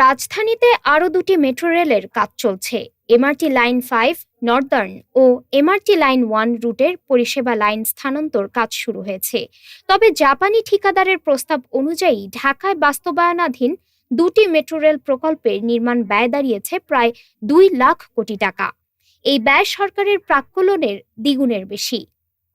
রাজধানীতে আরও দুটি মেট্রো রেলের কাজ চলছে। এমআরটি লাইন ফাইভ নর্দার্ন ও এমআরটি লাইন ওয়ান রুটের পরিষেবা লাইন স্থানান্তর কাজ শুরু হয়েছে। তবে জাপানি ঠিকাদারের প্রস্তাব অনুযায়ী ঢাকায় বাস্তবায়নাধীন দুটি মেট্রো রেল প্রকল্পের নির্মাণ ব্যয় দাঁড়িয়েছে প্রায় দুই লাখ কোটি টাকা। এই ব্যয় সরকারের প্রাক্কলনের দ্বিগুণের বেশি।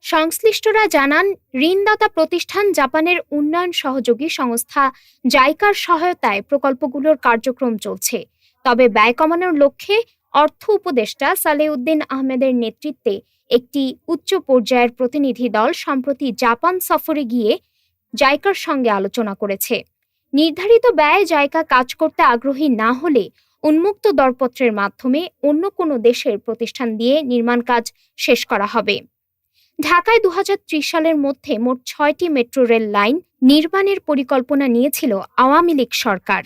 সংশ্লিষ্টরা জানান, ঋণদাতা প্রতিষ্ঠান জাপানের উন্নয়ন সহযোগী সংস্থা জাইকার সহায়তায় প্রকল্পগুলোর কার্যক্রম চলছে। তবে ব্যয় কমানোর লক্ষ্যে অর্থ উপদেষ্টা সালেউদ্দিন আহমেদের নেতৃত্বে একটি উচ্চ পর্যায়ের প্রতিনিধি দল সম্প্রতি জাপান সফরে গিয়ে জাইকার সঙ্গে আলোচনা করেছে। নির্ধারিত ব্যয়ে জাইকা কাজ করতে আগ্রহী না হলে উন্মুক্ত দরপত্রের মাধ্যমে অন্য কোনো দেশের প্রতিষ্ঠান দিয়ে নির্মাণ কাজ শেষ করা হবে। ঢাকায় দু হাজার ত্রিশ সালের মধ্যে মোট ছয়টি মেট্রো রেল লাইন নির্মাণের পরিকল্পনা নিয়েছিল আওয়ামী লীগ সরকার।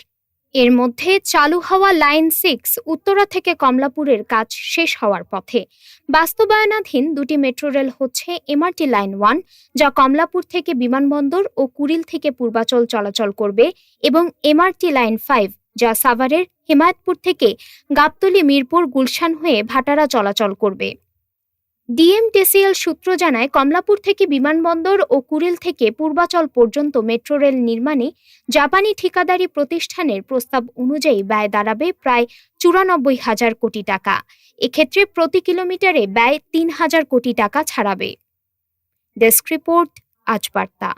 এর মধ্যে চালু হওয়া লাইন সিক্স উত্তরা থেকে কমলাপুরের কাজ শেষ হওয়ার পথে। বাস্তবায়নাধীন দুটি মেট্রো রেল হচ্ছে এমআরটি লাইন ওয়ান, যা কমলাপুর থেকে বিমানবন্দর ও কুড়িল থেকে পূর্বাচল চলাচল করবে, এবং এমআরটি লাইন ফাইভ, যা সাভারের হেমায়তপুর থেকে গাবতলী মিরপুর গুলশান হয়ে ভাটারা চলাচল করবে। ডিএমটিসিএল সূত্র জানায়, কমলাপুর থেকে বিমানবন্দর ও কুড়িল থেকে পূর্বাচল পর্যন্ত মেট্রো রেল নির্মাণে জাপানি ঠিকাদারি প্রতিষ্ঠানের প্রস্তাব অনুযায়ী ব্যয় দাঁড়াবে প্রায় চুরানব্বই হাজার কোটি টাকা। এক্ষেত্রে প্রতি কিলোমিটারে ব্যয় তিন হাজার কোটি টাকা ছাড়াবে। ডেস্ক রিপোর্ট, আজ বার্তা।